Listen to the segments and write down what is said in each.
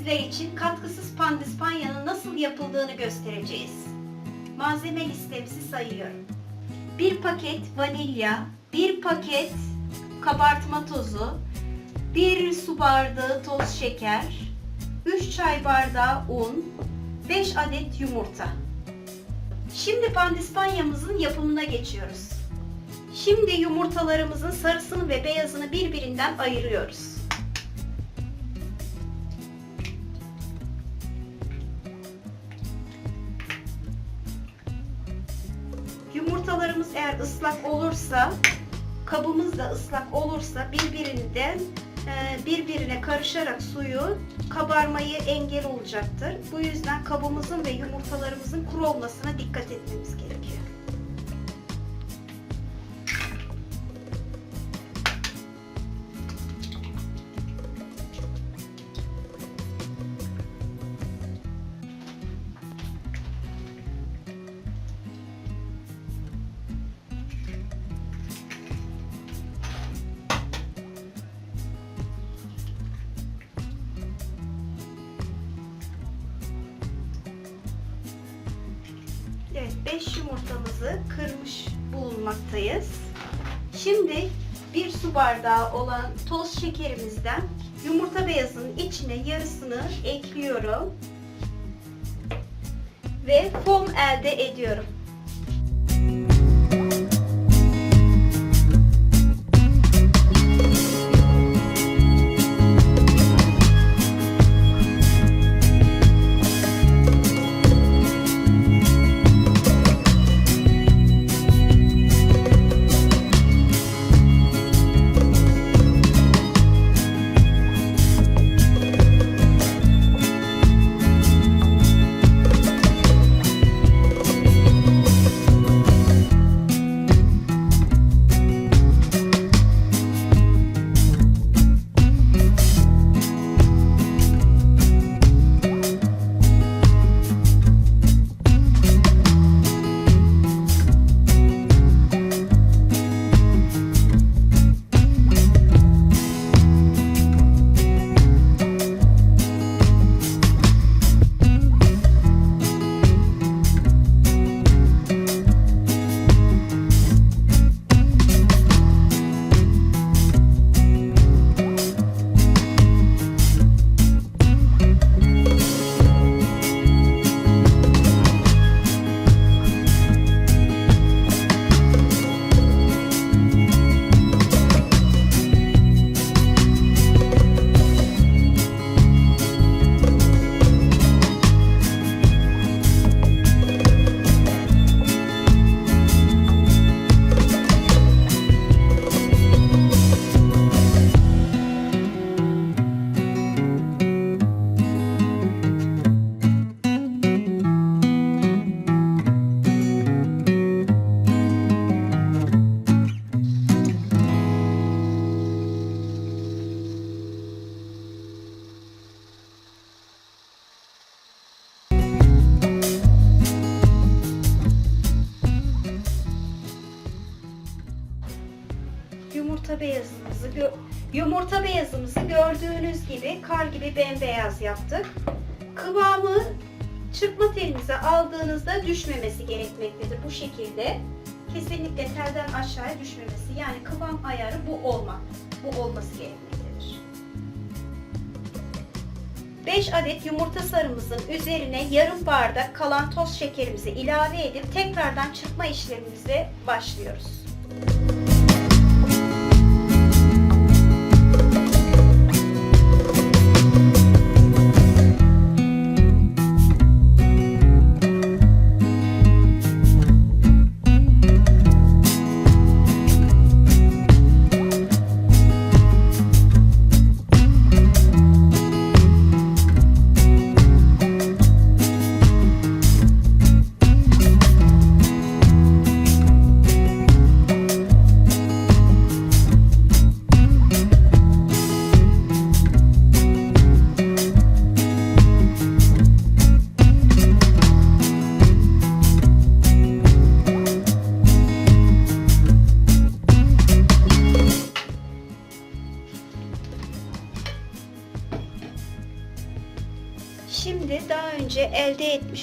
sizler için katkısız pandispanyanın nasıl yapıldığını göstereceğiz. Malzeme listemizi sayıyorum. 1 paket vanilya, 1 paket kabartma tozu, 1 su bardağı toz şeker, 3 çay bardağı un, 5 adet yumurta. Şimdi pandispanyamızın yapımına geçiyoruz. Şimdi yumurtalarımızın sarısını ve beyazını birbirinden ayırıyoruz. Eğer ıslak olursa, kabımız da ıslak olursa birbirinden e, birbirine karışarak suyu kabarmayı engel olacaktır. Bu yüzden kabımızın ve yumurtalarımızın kuru olmasına dikkat etmemiz gerekiyor. 5 yumurtamızı kırmış bulunmaktayız. Şimdi bir su bardağı olan toz şekerimizden yumurta beyazının içine yarısını ekliyorum. Ve fom elde ediyorum. Yumurta beyazımızı yumurta beyazımızı gördüğünüz gibi kar gibi bembeyaz yaptık. Kıvamı çırpma telinize aldığınızda düşmemesi gerekmektedir bu şekilde. Kesinlikle telden aşağıya düşmemesi yani kıvam ayarı bu olmak. Bu olması gerekmektedir. 5 adet yumurta sarımızın üzerine yarım bardak kalan toz şekerimizi ilave edip tekrardan çırpma işlemimize başlıyoruz.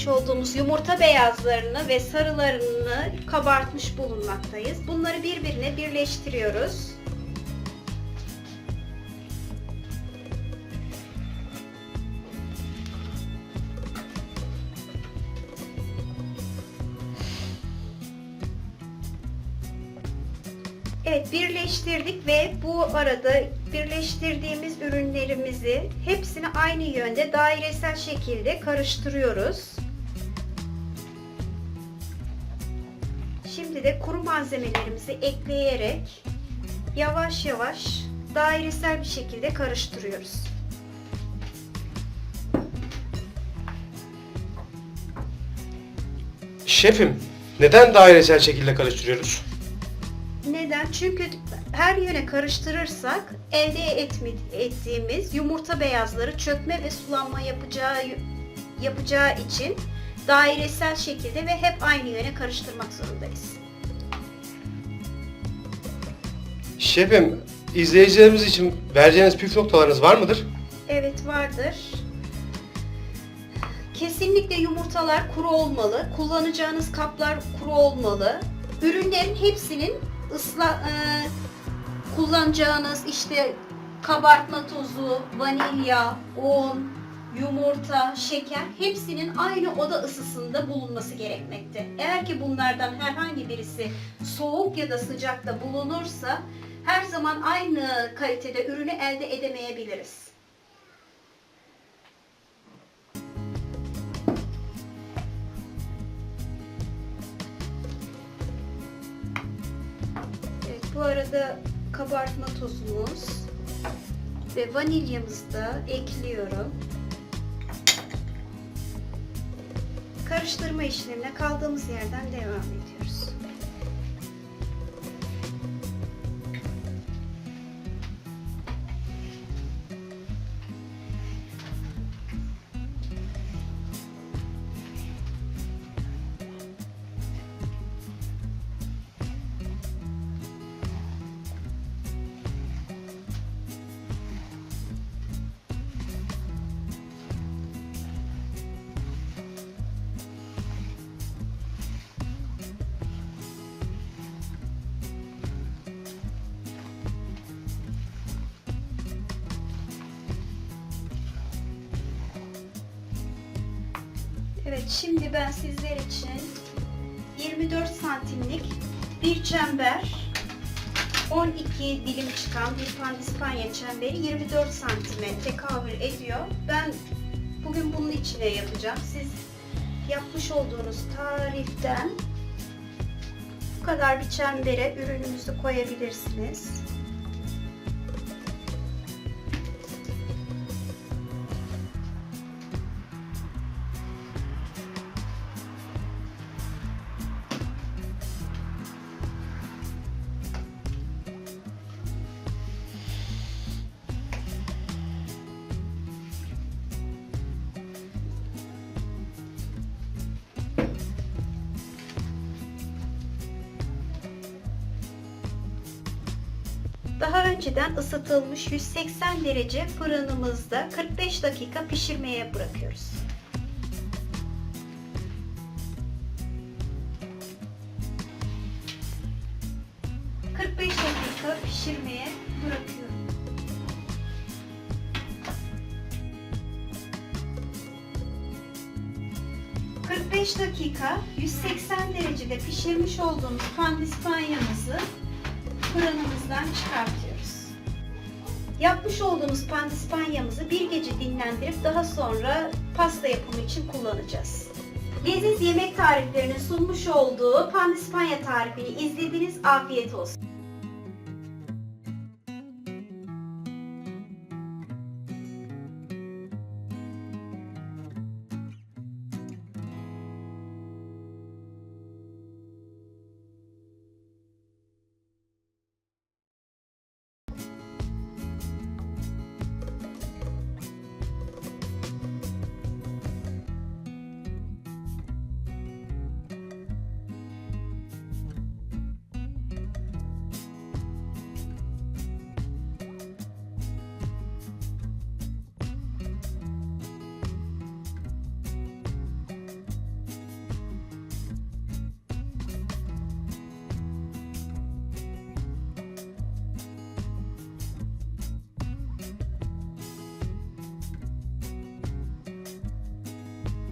Olduğumuz yumurta beyazlarını ve sarılarını kabartmış bulunmaktayız. Bunları birbirine birleştiriyoruz. Evet birleştirdik ve bu arada birleştirdiğimiz ürünlerimizi hepsini aynı yönde dairesel şekilde karıştırıyoruz. Şimdi de kuru malzemelerimizi ekleyerek yavaş yavaş dairesel bir şekilde karıştırıyoruz. Şefim, neden dairesel şekilde karıştırıyoruz? Neden? Çünkü her yöne karıştırırsak elde etmi, ettiğimiz yumurta beyazları çökme ve sulanma yapacağı yapacağı için dairesel şekilde ve hep aynı yöne karıştırmak zorundayız. Şefim, izleyicilerimiz için vereceğiniz püf noktalarınız var mıdır? Evet vardır. Kesinlikle yumurtalar kuru olmalı. Kullanacağınız kaplar kuru olmalı. Ürünlerin hepsinin ısla e, kullanacağınız işte kabartma tozu, vanilya, un, yumurta, şeker hepsinin aynı oda ısısında bulunması gerekmekte. Eğer ki bunlardan herhangi birisi soğuk ya da sıcakta bulunursa her zaman aynı kalitede ürünü elde edemeyebiliriz. Bu arada kabartma tozumuz ve vanilyamızı da ekliyorum. Karıştırma işlemine kaldığımız yerden devam ediyoruz. Evet şimdi ben sizler için 24 santimlik bir çember 12 dilim çıkan bir pandispanya çemberi 24 santime tekabül ediyor. Ben bugün bunun içine yapacağım. Siz yapmış olduğunuz tariften bu kadar bir çembere ürününüzü koyabilirsiniz. Daha önceden ısıtılmış 180 derece fırınımızda 45 dakika pişirmeye bırakıyoruz. ...45 dakika pişirmeye bırakıyorum. ...45 dakika 180 derecede pişirmiş olduğumuz pandispanyamızı fırınımızdan çıkartıyoruz. Yapmış olduğumuz pandispanyamızı bir gece dinlendirip daha sonra pasta yapımı için kullanacağız. Leziz yemek tariflerinin sunmuş olduğu pandispanya tarifini izlediğiniz afiyet olsun.